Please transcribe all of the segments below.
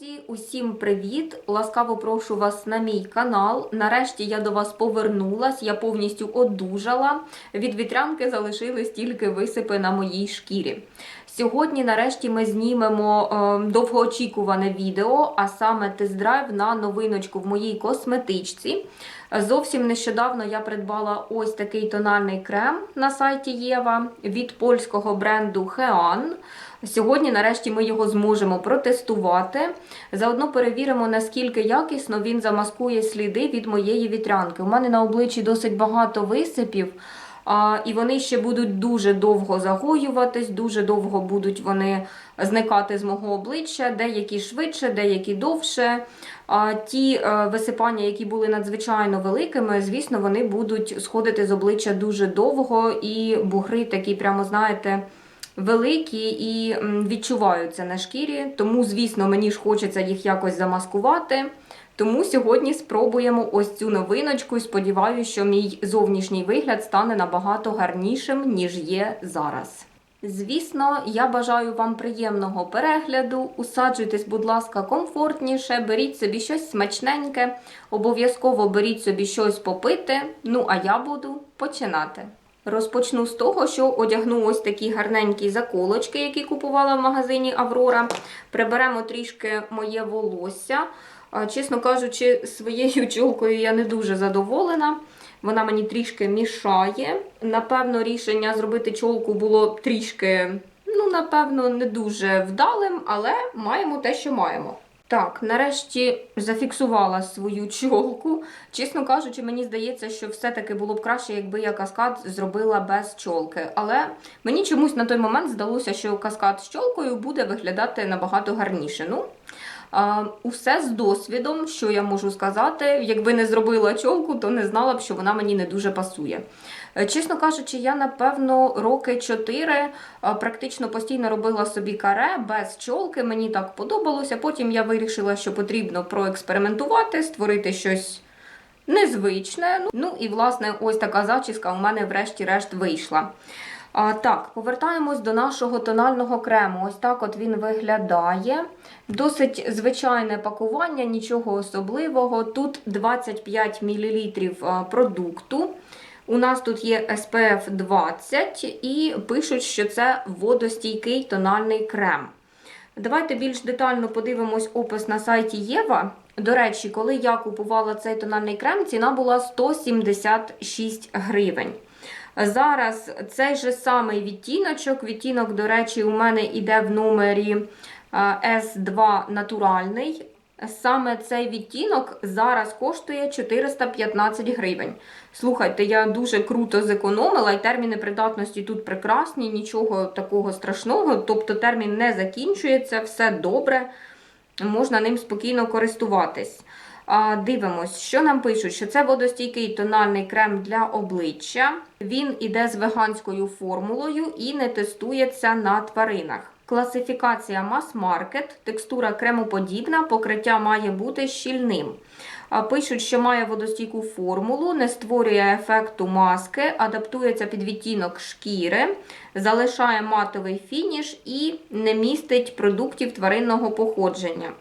Друзі, усім привіт! Ласкаво прошу вас на мій канал. Нарешті я до вас повернулась, я повністю одужала. Від вітрянки залишились тільки висипи на моїй шкірі. Сьогодні, нарешті, ми знімемо е, довгоочікуване відео, а саме тест-драйв на новиночку в моїй косметичці. Зовсім нещодавно я придбала ось такий тональний крем на сайті Єва від польського бренду Hean. Сьогодні, нарешті, ми його зможемо протестувати. Заодно перевіримо, наскільки якісно він замаскує сліди від моєї вітрянки. У мене на обличчі досить багато висипів. А, і вони ще будуть дуже довго загоюватись, дуже довго будуть вони зникати з мого обличчя, деякі швидше, деякі довше. А ті е, висипання, які були надзвичайно великими, звісно, вони будуть сходити з обличчя дуже довго, і бугри такі, прямо знаєте. Великі і відчуваються на шкірі, тому, звісно, мені ж хочеться їх якось замаскувати. Тому сьогодні спробуємо ось цю новиночку і сподіваюся, що мій зовнішній вигляд стане набагато гарнішим, ніж є зараз. Звісно, я бажаю вам приємного перегляду. Усаджуйтесь, будь ласка, комфортніше, беріть собі щось смачненьке, обов'язково беріть собі щось попити. Ну, а я буду починати. Розпочну з того, що одягну ось такі гарненькі заколочки, які купувала в магазині Аврора. Приберемо трішки моє волосся. Чесно кажучи, своєю чолкою я не дуже задоволена. Вона мені трішки мішає. Напевно, рішення зробити чолку було трішки, ну, напевно, не дуже вдалим, але маємо те, що маємо. Так, нарешті зафіксувала свою чолку. Чесно кажучи, мені здається, що все-таки було б краще, якби я каскад зробила без чолки. Але мені чомусь на той момент здалося, що каскад з чолкою буде виглядати набагато гарніше. Ну, а, усе з досвідом, що я можу сказати. Якби не зробила чолку, то не знала б, що вона мені не дуже пасує. Е, Чесно кажучи, я напевно роки 4 практично постійно робила собі каре без чолки. Мені так подобалося. Потім я вирішила, що потрібно проекспериментувати, створити щось незвичне. Ну і власне ось така зачіска у мене врешті-решт вийшла. А, так, повертаємось до нашого тонального крему. Ось так от він виглядає. Досить звичайне пакування, нічого особливого. Тут 25 мл продукту. У нас тут є SPF 20 і пишуть, що це водостійкий тональний крем. Давайте більш детально подивимось опис на сайті Єва. До речі, коли я купувала цей тональний крем, ціна була 176 гривень. Зараз цей же самий відтіночок. Відтінок, до речі, у мене йде в номері S2 натуральний. Саме цей відтінок зараз коштує 415 гривень. Слухайте, я дуже круто зекономила, і терміни придатності тут прекрасні, нічого такого страшного. Тобто термін не закінчується, все добре, можна ним спокійно користуватись. Дивимось, що нам пишуть, що це водостійкий тональний крем для обличчя. Він іде з веганською формулою і не тестується на тваринах. Класифікація мас-маркет, текстура кремоподібна, покриття має бути щільним. Пишуть, що має водостійку формулу, не створює ефекту маски, адаптується під відтінок шкіри, залишає матовий фініш і не містить продуктів тваринного походження.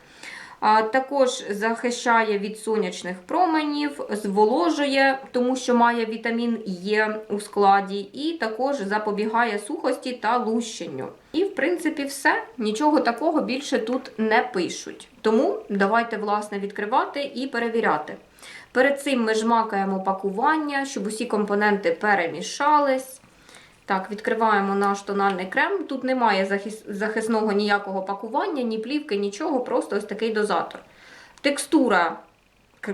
Також захищає від сонячних променів, зволожує, тому що має вітамін Е у складі, і також запобігає сухості та лущенню. І, в принципі, все. Нічого такого більше тут не пишуть. Тому давайте, власне, відкривати і перевіряти. Перед цим ми жмакаємо пакування, щоб усі компоненти перемішались. Так, відкриваємо наш тональний крем. Тут немає захис... захисного ніякого пакування, ні плівки, нічого, просто ось такий дозатор. Текстура,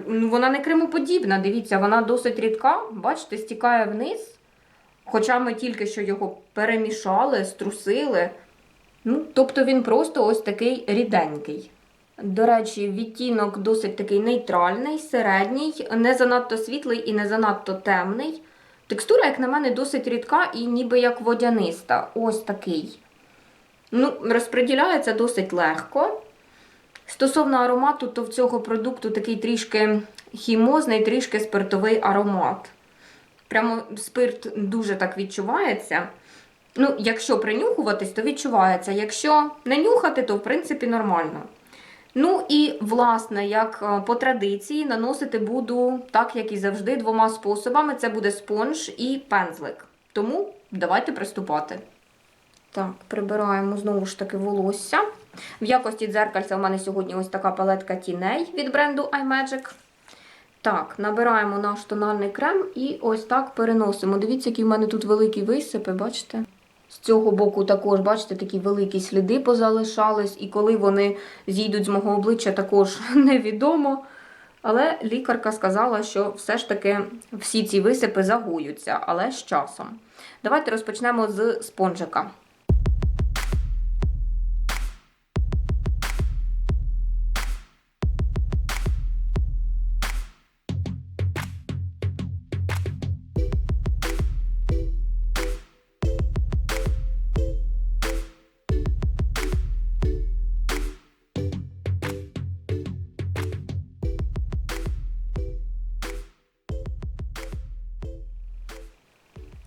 вона не кремоподібна, дивіться, вона досить рідка, бачите, стікає вниз. Хоча ми тільки що його перемішали, струсили. Ну, Тобто він просто ось такий ріденький. До речі, відтінок досить такий нейтральний, середній, не занадто світлий і не занадто темний. Текстура, як на мене, досить рідка і ніби як водяниста. Ось такий. Ну, Розподіляється досить легко. Стосовно аромату, то в цього продукту такий трішки хімозний, трішки спиртовий аромат. Прямо спирт дуже так відчувається. Ну, Якщо принюхуватись, то відчувається. Якщо не нюхати, то в принципі нормально. Ну і власне, як е, по традиції, наносити буду так, як і завжди, двома способами: це буде спонж і пензлик. Тому давайте приступати. Так, прибираємо знову ж таки волосся. В якості дзеркальця у мене сьогодні ось така палетка тіней від бренду iMagic. Так, набираємо наш тональний крем і ось так переносимо. Дивіться, які в мене тут великі висипи, бачите? З цього боку також, бачите, такі великі сліди позалишались, і коли вони зійдуть з мого обличчя, також невідомо. Але лікарка сказала, що все ж таки всі ці висипи загоються, але з часом. Давайте розпочнемо з спонжика.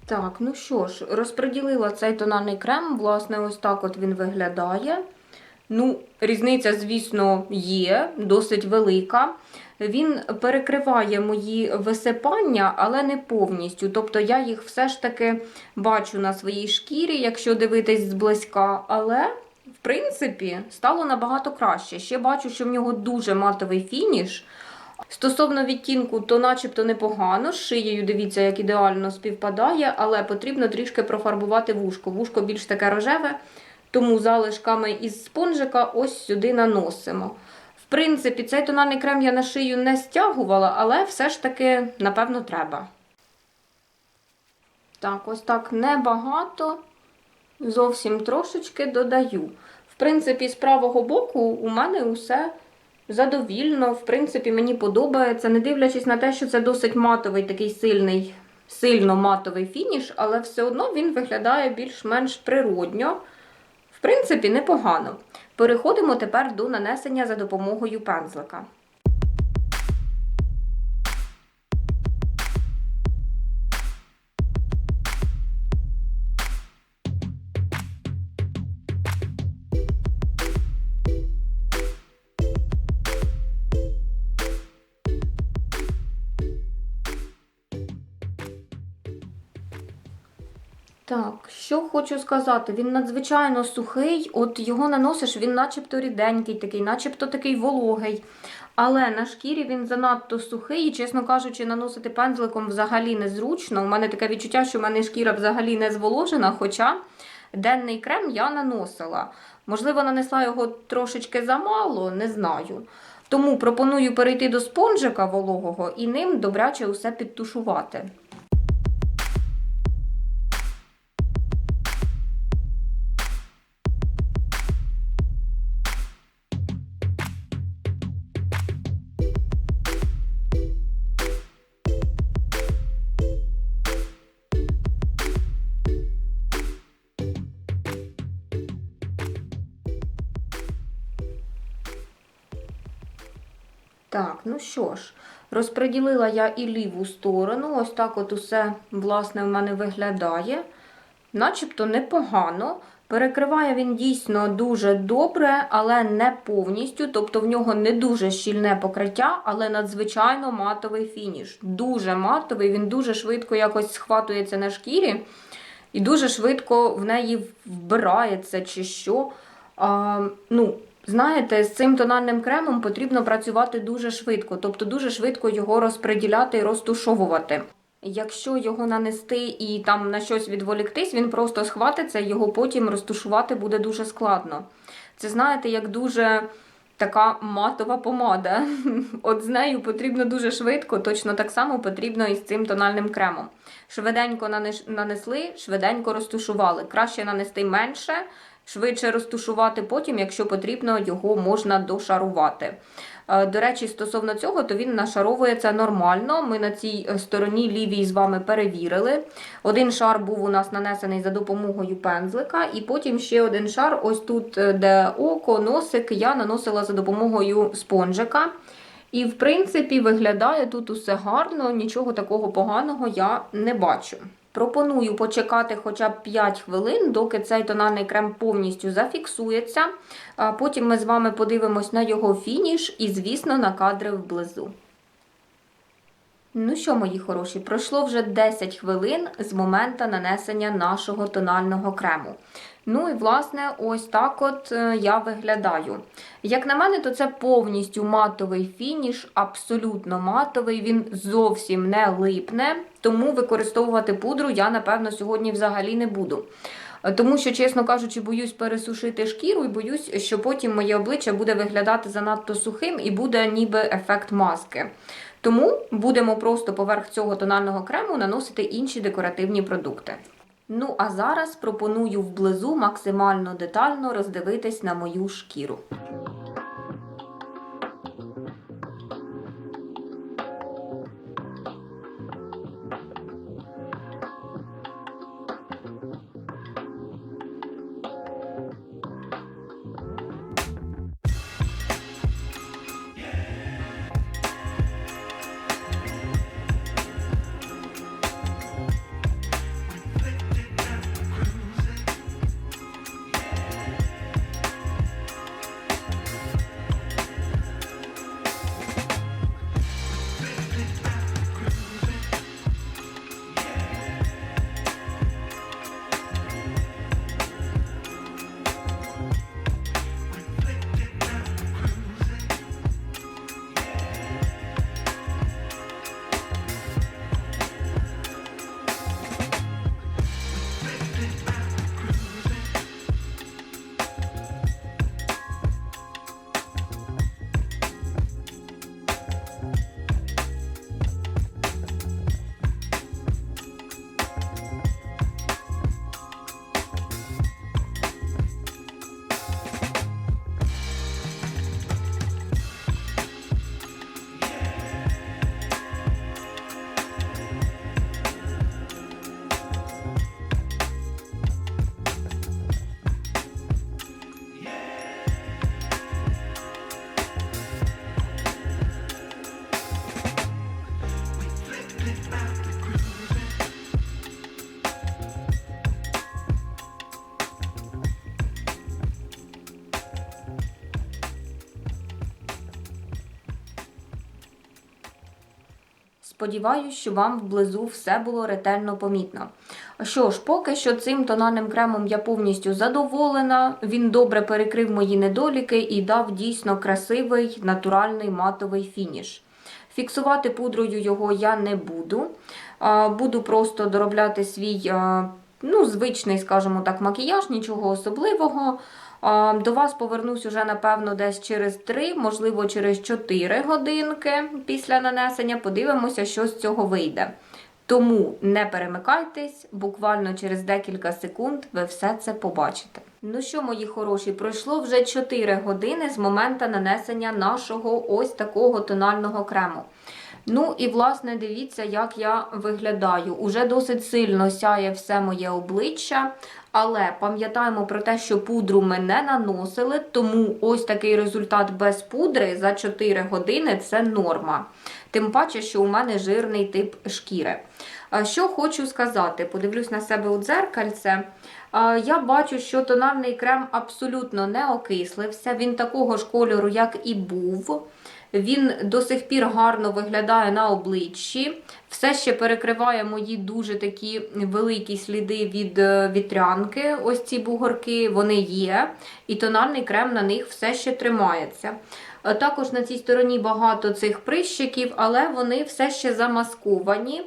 Так, ну що ж, розподілила цей тональний крем. Власне, ось так от він виглядає. Ну, різниця, звісно, є, досить велика. Він перекриває мої висипання, але не повністю. Тобто я їх все ж таки бачу на своїй шкірі, якщо дивитись зблизька. Але, в принципі, стало набагато краще. Ще бачу, що в нього дуже матовий фініш. Стосовно відтінку, то начебто непогано. З шиєю, дивіться, як ідеально співпадає, але потрібно трішки профарбувати вушко. Вушко більш таке рожеве, тому залишками із спонжика ось сюди наносимо. В принципі, цей тональний крем я на шию не стягувала, але все ж таки, напевно, треба. Так, ось так небагато, зовсім трошечки додаю. В принципі, з правого боку у мене усе задовільно. В принципі, мені подобається, не дивлячись на те, що це досить матовий, такий сильний, сильно матовий фініш, але все одно він виглядає більш-менш природньо. В принципі, непогано. Переходимо тепер до нанесення за допомогою пензлика. Хочу сказати, він надзвичайно сухий, от його наносиш, він начебто ріденький, такий, начебто такий вологий. Але на шкірі він занадто сухий, і, чесно кажучи, наносити пензликом взагалі незручно. У мене таке відчуття, що в мене шкіра взагалі не зволожена, хоча денний крем я наносила. Можливо, нанесла його трошечки замало, не знаю. Тому пропоную перейти до спонжика вологого і ним добряче усе підтушувати. Що ж, розподілила я і ліву сторону. Ось так от усе, власне, в мене виглядає. Начебто непогано. Перекриває він дійсно дуже добре, але не повністю. Тобто в нього не дуже щільне покриття, але надзвичайно матовий фініш. Дуже матовий, він дуже швидко якось схватується на шкірі і дуже швидко в неї вбирається чи що. А, ну, Знаєте, з цим тональним кремом потрібно працювати дуже швидко, тобто дуже швидко його розподіляти і розтушовувати. Якщо його нанести і там на щось відволіктись, він просто схватиться, його потім розтушувати буде дуже складно. Це знаєте, як дуже така матова помада. От з нею потрібно дуже швидко, точно так само потрібно і з цим тональним кремом. Швиденько нанесли, швиденько розтушували. Краще нанести менше швидше розтушувати, потім, якщо потрібно, його можна дошарувати. Е, До речі, стосовно цього, то він нашаровується нормально. Ми на цій е, стороні лівій з вами перевірили. Один шар був у нас нанесений за допомогою пензлика, і потім ще один шар, ось тут, е, де око, носик, я наносила за допомогою спонжика. І, в принципі, виглядає тут усе гарно, нічого такого поганого я не бачу. Пропоную почекати хоча б 5 хвилин, доки цей тональний крем повністю зафіксується. Потім ми з вами подивимось на його фініш і, звісно, на кадри вблизу. Ну що, мої хороші, пройшло вже 10 хвилин з моменту нанесення нашого тонального крему. Ну і власне, ось так от е, я виглядаю. Як на мене, то це повністю матовий фініш, абсолютно матовий, він зовсім не липне, тому використовувати пудру я, напевно, сьогодні взагалі не буду. Е, Тому що, чесно кажучи, боюсь пересушити шкіру і боюсь, що потім моє обличчя буде виглядати занадто сухим і буде ніби ефект маски. Тому будемо просто поверх цього тонального крему наносити інші декоративні продукти. Ну а зараз пропоную вблизу максимально детально роздивитись на мою шкіру. Сподіваюсь, що вам вблизу все було ретельно помітно. Що ж, поки що цим тональним кремом я повністю задоволена. Він добре перекрив мої недоліки і дав дійсно красивий натуральний матовий фініш. Фіксувати пудрою його я не буду. Буду просто доробляти свій ну, звичний, скажімо так, макіяж, нічого особливого. До вас повернусь уже, напевно, десь через 3, можливо, через 4 годинки після нанесення. Подивимося, що з цього вийде. Тому не перемикайтесь, буквально через декілька секунд ви все це побачите. Ну що, мої хороші, пройшло вже 4 години з моменту нанесення нашого ось такого тонального крему. Ну і власне дивіться, як я виглядаю. Уже досить сильно сяє все моє обличчя. Але пам'ятаємо про те, що пудру ми не наносили, тому ось такий результат без пудри за 4 години це норма. Тим паче, що у мене жирний тип шкіри. Що хочу сказати, подивлюсь на себе у дзеркальце. Я бачу, що тональний крем абсолютно не окислився. Він такого ж кольору, як і був. Він до сих пір гарно виглядає на обличчі. Все ще перекриває мої дуже такі великі сліди від е, вітрянки. Ось ці бугорки, вони є. І тональний крем на них все ще тримається. Е, Також на цій стороні багато цих прищиків, але вони все ще замасковані.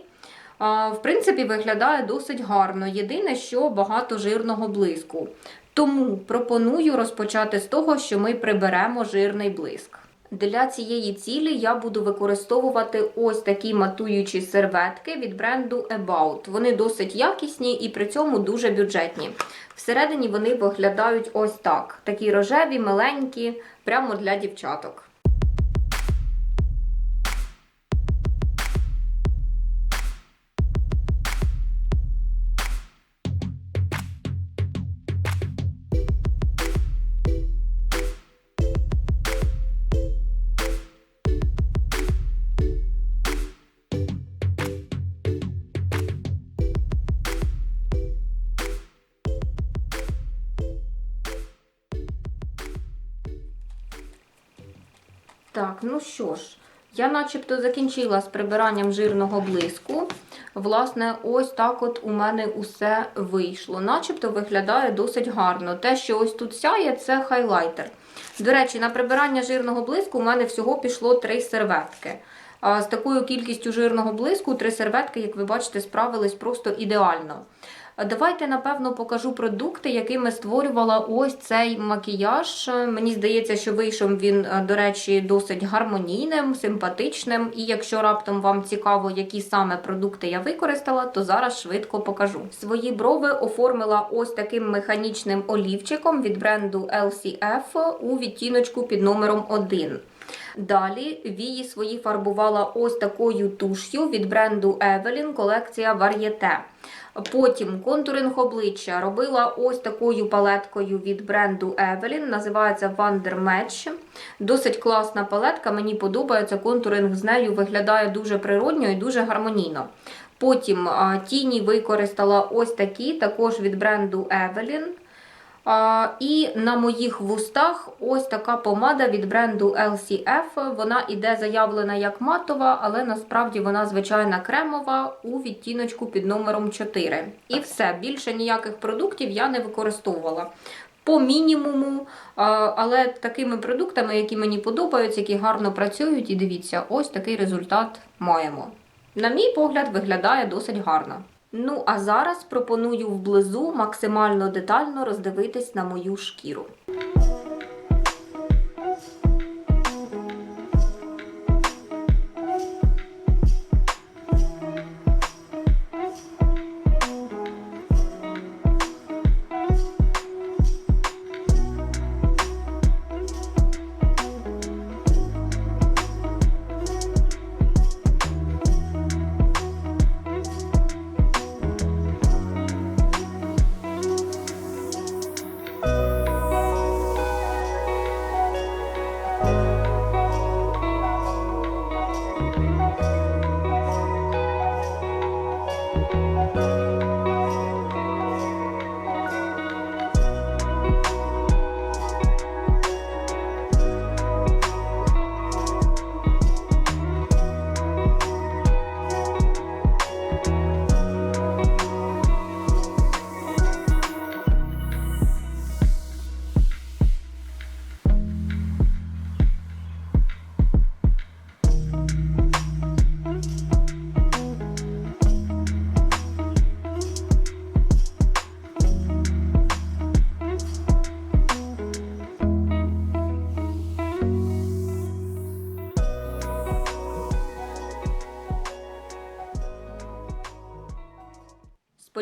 В принципі, виглядає досить гарно. Єдине, що багато жирного блиску. Тому пропоную розпочати з того, що ми приберемо жирний блиск. Для цієї цілі я буду використовувати ось такі матуючі серветки від бренду About. Вони досить якісні і при цьому дуже бюджетні. Всередині вони виглядають ось так: такі рожеві, миленькі, прямо для дівчаток. Так, ну що ж, я начебто закінчила з прибиранням жирного блиску. Власне, ось так от у мене усе вийшло. Начебто виглядає досить гарно. Те, що ось тут сяє, це хайлайтер. До речі, на прибирання жирного блиску у мене всього пішло три серветки. З такою кількістю жирного блиску три серветки, як ви бачите, справились просто ідеально. Давайте, напевно, покажу продукти, якими створювала ось цей макіяж. Мені здається, що вийшов він, е, до речі, досить гармонійним, симпатичним. І якщо раптом вам цікаво, які саме продукти я використала, то зараз швидко покажу. Свої брови оформила ось таким механічним олівчиком від бренду LCF у відтіночку під номером 1. Далі вії свої фарбувала ось такою туш'ю від бренду Evelyn, колекція Varieté. Потім контуринг обличчя робила ось такою палеткою від бренду Evelyn, називається Wonder Match. Досить класна палетка, мені подобається. Контуринг з нею виглядає дуже природньо і дуже гармонійно. Потім тіні використала ось такі, також від бренду Evelyn. І на моїх вустах ось така помада від бренду LCF. Вона іде заявлена як матова, але насправді вона звичайна кремова у відтіночку під номером 4. І все, більше ніяких продуктів я не використовувала. По мінімуму, але такими продуктами, які мені подобаються, які гарно працюють, і дивіться, ось такий результат маємо. На мій погляд, виглядає досить гарно. Ну, а зараз пропоную вблизу максимально детально роздивитись на мою шкіру.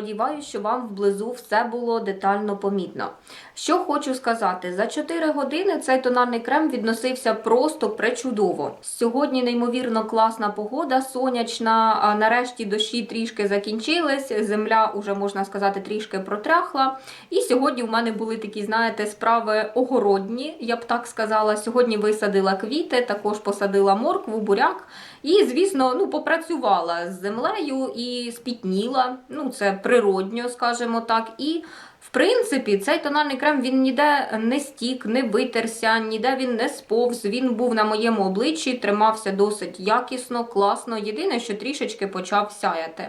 Сподіваюсь, що вам вблизу все було детально помітно. Що хочу сказати, за 4 години цей тональний крем відносився просто пречудово. Сьогодні неймовірно класна погода, сонячна. Нарешті дощі трішки закінчились. Земля уже можна сказати трішки протряхла. І сьогодні в мене були такі, знаєте, справи огородні, я б так сказала. Сьогодні висадила квіти, також посадила моркву, буряк. І, звісно, ну, попрацювала з землею і спітніла. Ну, це природньо, скажімо так. І принципі, цей тональний крем він ніде не стік, не витерся, ніде він не сповз. Він був на моєму обличчі, тримався досить якісно, класно. Єдине, що трішечки почав сяяти.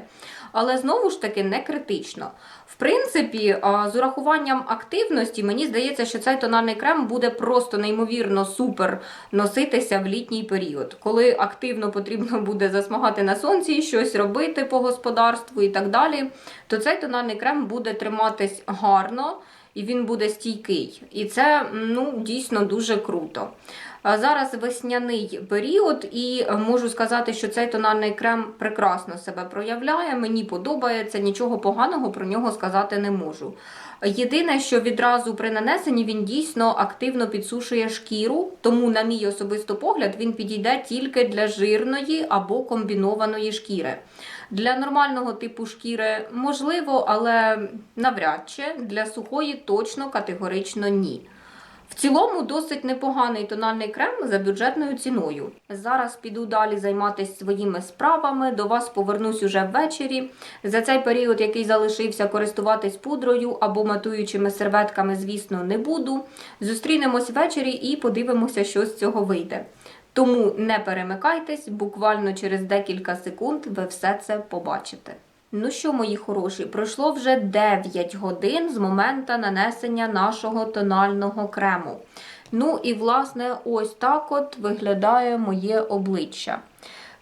Але знову ж таки не критично. В принципі, з урахуванням активності, мені здається, що цей тональний крем буде просто неймовірно супер носитися в літній період, коли активно потрібно буде засмагати на сонці, щось робити по господарству і так далі, то цей тональний крем буде триматись гарно і він буде стійкий. І це ну, дійсно дуже круто. Зараз весняний період, і можу сказати, що цей тональний крем прекрасно себе проявляє. Мені подобається, нічого поганого про нього сказати не можу. Єдине, що відразу при нанесенні він дійсно активно підсушує шкіру, тому, на мій особисто погляд, він підійде тільки для жирної або комбінованої шкіри. Для нормального типу шкіри можливо, але навряд чи для сухої точно категорично ні. В цілому досить непоганий тональний крем за бюджетною ціною. Зараз піду далі займатися своїми справами. До вас повернусь уже ввечері. За цей період, який залишився, користуватись пудрою або матуючими серветками, звісно, не буду. Зустрінемось ввечері і подивимося, що з цього вийде. Тому не перемикайтесь, буквально через декілька секунд ви все це побачите. Ну що, мої хороші, пройшло вже 9 годин з моменту нанесення нашого тонального крему. Ну і, власне, ось так от виглядає моє обличчя.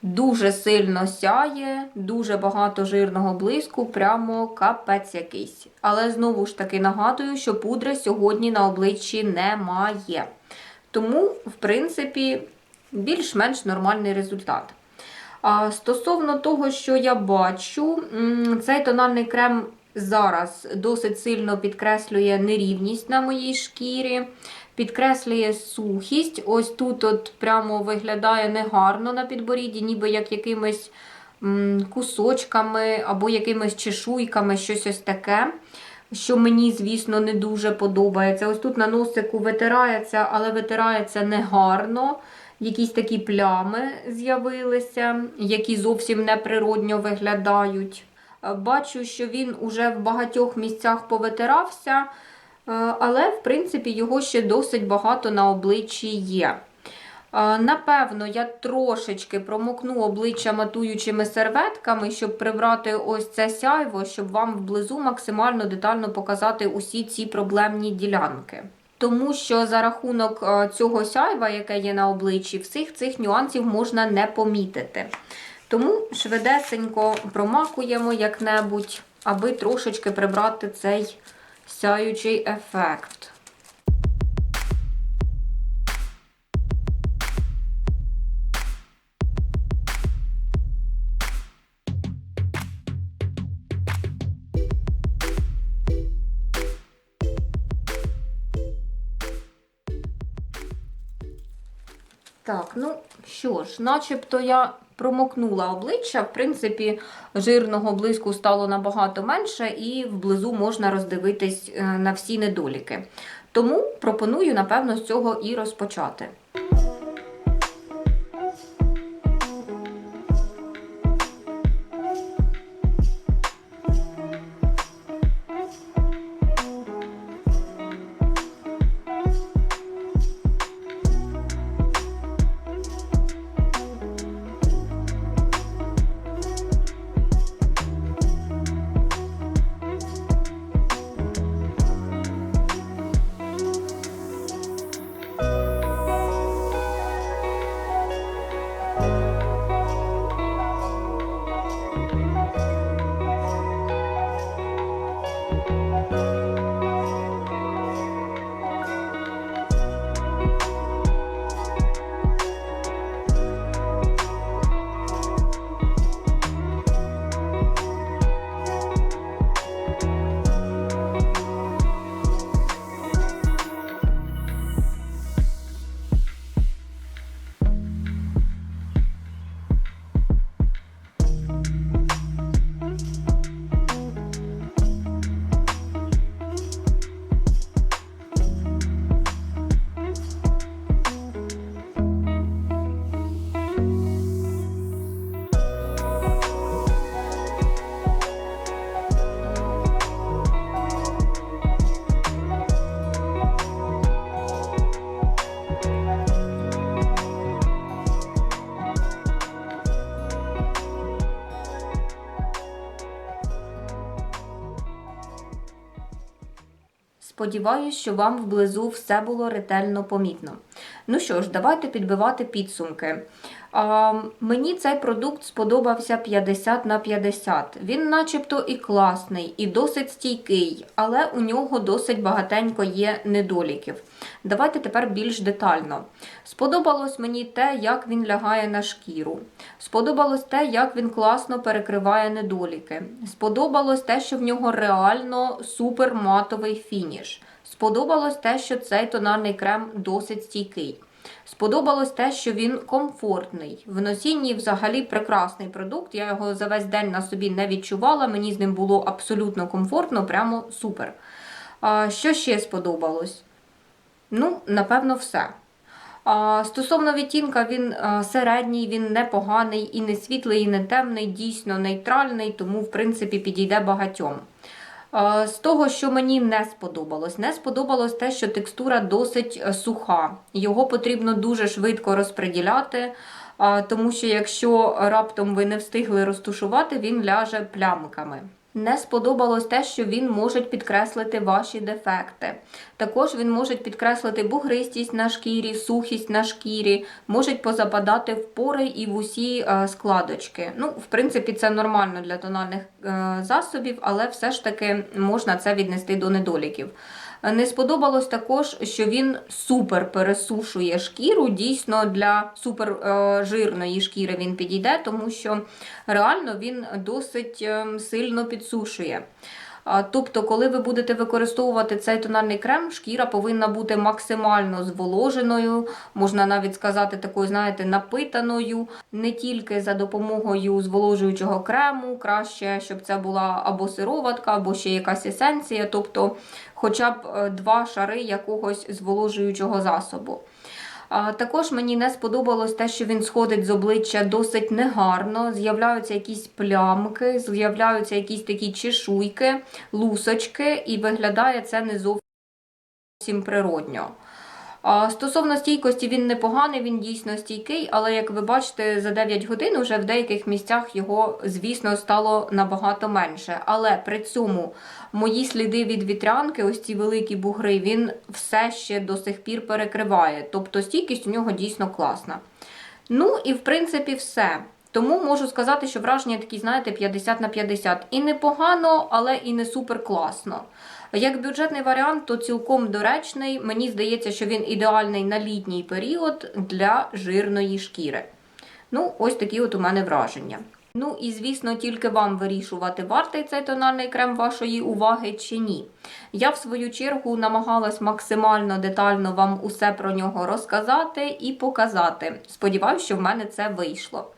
Дуже сильно сяє, дуже багато жирного блиску, прямо капець якийсь. Але знову ж таки нагадую, що пудри сьогодні на обличчі немає. Тому, в принципі, більш-менш нормальний результат. Стосовно того, що я бачу, цей тональний крем зараз досить сильно підкреслює нерівність на моїй шкірі, підкреслює сухість. Ось тут от прямо виглядає негарно на підборідді, ніби як якимись кусочками або якимись чешуйками, щось ось таке. Що мені, звісно, не дуже подобається. Ось тут на носику витирається, але витирається негарно. Якісь такі плями з'явилися, які зовсім неприродньо виглядають. Е, Бачу, що він уже в багатьох місцях повитирався, е, але, в принципі, його ще досить багато на обличчі є. Е, Напевно, я трошечки промокну обличчя матуючими серветками, щоб прибрати ось це сяйво, щоб вам вблизу максимально детально показати усі ці проблемні ділянки. Тому що за рахунок е, цього сяйва, яке є на обличчі, всіх цих нюансів можна не помітити. Тому швидесенько промакуємо як-небудь, аби трошечки прибрати цей сяючий ефект. Так, ну що ж, начебто я промокнула обличчя. В принципі, жирного блиску стало набагато менше, і вблизу можна роздивитись е, на всі недоліки. Тому пропоную, напевно, з цього і розпочати. Сподіваюсь, що вам вблизу все було ретельно помітно. Ну що ж, давайте підбивати підсумки. А, мені цей продукт сподобався 50 на 50. Він начебто і класний, і досить стійкий, але у нього досить багатенько є недоліків. Давайте тепер більш детально. Сподобалось мені те, як він лягає на шкіру. Сподобалось те, як він класно перекриває недоліки. Сподобалось те, що в нього реально супер матовий фініш. Сподобалось те, що цей тональний крем досить стійкий. Сподобалось те, що він комфортний. В носінні взагалі прекрасний продукт. Я його за весь день на собі не відчувала. Мені з ним було абсолютно комфортно, прямо супер. А, Що ще сподобалось? Ну, напевно, все. А, Стосовно відтінка, він середній, він непоганий, і не світлий, і не темний, дійсно нейтральний, тому, в принципі, підійде багатьом. Е, З того, що мені не сподобалось, не сподобалось те, що текстура досить е, суха. Його потрібно дуже швидко розподіляти, е, тому що якщо раптом ви не встигли розтушувати, він ляже плямками. Не сподобалось те, що він може підкреслити ваші дефекти. Також він може підкреслити бугристість на шкірі, сухість на шкірі, можуть позападати в пори і в усі е, складочки. Ну, в принципі, це нормально для тональних е, засобів, але все ж таки можна це віднести до недоліків. Е, Не сподобалось також, що він супер пересушує шкіру. Дійсно, для супер е, жирної шкіри він підійде, тому що реально він досить е, сильно підсушує. Тобто, коли ви будете використовувати цей тональний крем, шкіра повинна бути максимально зволоженою, можна навіть сказати, такою, знаєте, напитаною, не тільки за допомогою зволожуючого крему, краще, щоб це була або сироватка, або ще якась есенція, тобто хоча б е, два шари якогось зволожуючого засобу. Також мені не сподобалось те, що він сходить з обличчя досить негарно. З'являються якісь плямки, з'являються якісь такі чешуйки, лусочки, і виглядає це не зовсім природньо. Стосовно стійкості, він непоганий, він дійсно стійкий, але як ви бачите, за 9 годин вже в деяких місцях його, звісно, стало набагато менше. Але при цьому мої сліди від вітрянки, ось ці великі бугри, він все ще до сих пір перекриває. Тобто стійкість у нього дійсно класна. Ну і в принципі все. Тому можу сказати, що враження такі, знаєте, 50 на 50. І непогано, але і не супер класно. Як бюджетний варіант, то цілком доречний. Мені здається, що він ідеальний на літній період для жирної шкіри. Ну, ось такі от у мене враження. Ну і звісно, тільки вам вирішувати, вартий цей тональний крем вашої уваги чи ні. Я в свою чергу намагалась максимально детально вам усе про нього розказати і показати. Сподіваюсь, що в мене це вийшло.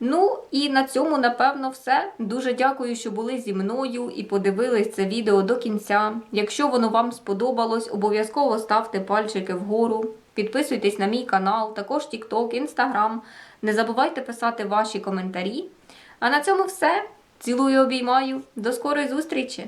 Ну і на цьому, напевно, все. Дуже дякую, що були зі мною і подивились це відео до кінця. Якщо воно вам сподобалось, обов'язково ставте пальчики вгору, підписуйтесь на мій канал, також TikTok, Instagram. Не забувайте писати ваші коментарі. А на цьому все. Цілую, обіймаю. До скорої зустрічі!